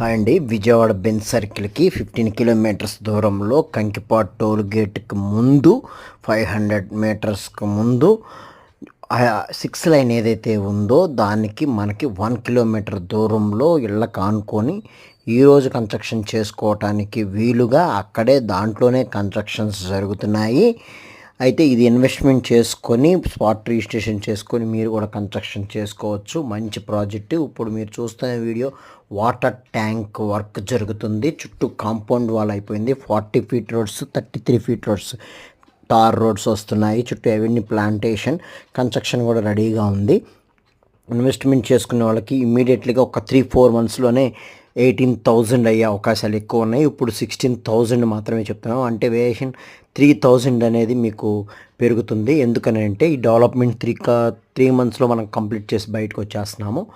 Hi అండి. Vijayawada Benz సర్కిల్కి fifteen kilometres దూరంలో కంకిపాట్ టోల్ గేట్కి ముందు ఫైవ్ హండ్రెడ్ మీటర్స్కి ముందు సిక్స్ లైన్ ఏదైతే ఉందో దానికి మనకి వన్ కిలోమీటర్ దూరంలో ఇళ్ళ కానుకొని ఈరోజు కన్స్ట్రక్షన్ చేసుకోవటానికి వీలుగా అక్కడే దాంట్లోనే కన్స్ట్రక్షన్స్ జరుగుతున్నాయి. అయితే ఇది ఇన్వెస్ట్మెంట్ చేసుకొని స్పాట్ రిజిస్ట్రేషన్ చేసుకొని మీరు కూడా కన్స్ట్రక్షన్ చేసుకోవచ్చు. మంచి ప్రాజెక్టు ఇప్పుడు మీరు చూస్తున్న వీడియో వాటర్ ట్యాంక్ వర్క్ జరుగుతుంది. చుట్టూ కాంపౌండ్ వాల్ అయిపోయింది. Forty feet roads thirty three feet roads tar roads వస్తున్నాయి. చుట్టూ అవన్నీ ప్లాంటేషన్ కన్స్ట్రక్షన్ కూడా రెడీగా ఉంది. ఇన్వెస్ట్మెంట్ చేసుకునే వాళ్ళకి ఇమీడియట్లీగా ఒక త్రీ ఫోర్ మంత్స్లోనే ఎయిటీన్ థౌజండ్ అయ్యే అవకాశాలు ఎక్కువ ఉన్నాయి. ఇప్పుడు సిక్స్టీన్ థౌజండ్ మాత్రమే చెప్తున్నాం. అంటే వేరియేషన్ త్రీ థౌజండ్ అనేది మీకు పెరుగుతుంది. ఎందుకని అంటే ఈ డెవలప్మెంట్ త్రీ కా త్రీ మంత్స్లో మనం కంప్లీట్ చేసి బయటకు వచ్చేస్తున్నాము.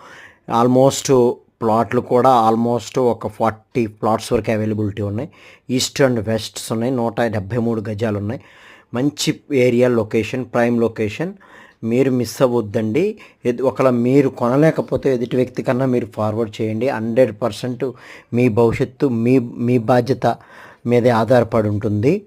ఆల్మోస్ట్ ప్లాట్లు కూడా ఆల్మోస్ట్ ఒక ఫార్టీ ప్లాట్స్ వరకు అవైలబిలిటీ ఉన్నాయి. ఈస్ట్ అండ్ వెస్ట్స్ ఉన్నాయి. నూట డెబ్భై మూడు గజాలు ఉన్నాయి మంచి ఏరియా లొకేషన్ ప్రైమ్ లొకేషన్. మీరు మిస్ అవ్వద్దండి. ఒకవేళ మీరు కొనలేకపోతే ఎదుటి వ్యక్తి కన్నా మీరు ఫార్వర్డ్ చేయండి. హండ్రెడ్ పర్సెంట్ మీ భవిష్యత్తు మీ మీ బాధ్యత మీదే ఆధారపడి ఉంటుంది.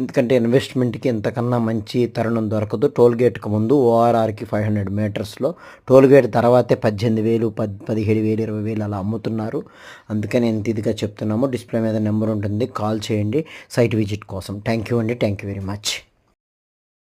ఎందుకంటే ఇన్వెస్ట్మెంట్కి ఇంతకన్నా మంచి తరుణం దొరకదు. టోల్ గేట్కి ముందు ఓఆర్ఆర్కి ఫైవ్ హండ్రెడ్ మీటర్స్లో. టోల్ గేట్ తర్వాతే పద్దెనిమిది వేలు పద్ పదిహేడు వేలు ఇరవై వేలు అలా అమ్ముతున్నారు. అందుకని ఎంత ఇదిగా చెప్తున్నాము. డిస్ప్లే మీద నెంబర్ ఉంటుంది. కాల్ చేయండి. సైట్ విజిట్ కోసం. థ్యాంక్ యూ అండి. Thank you very much.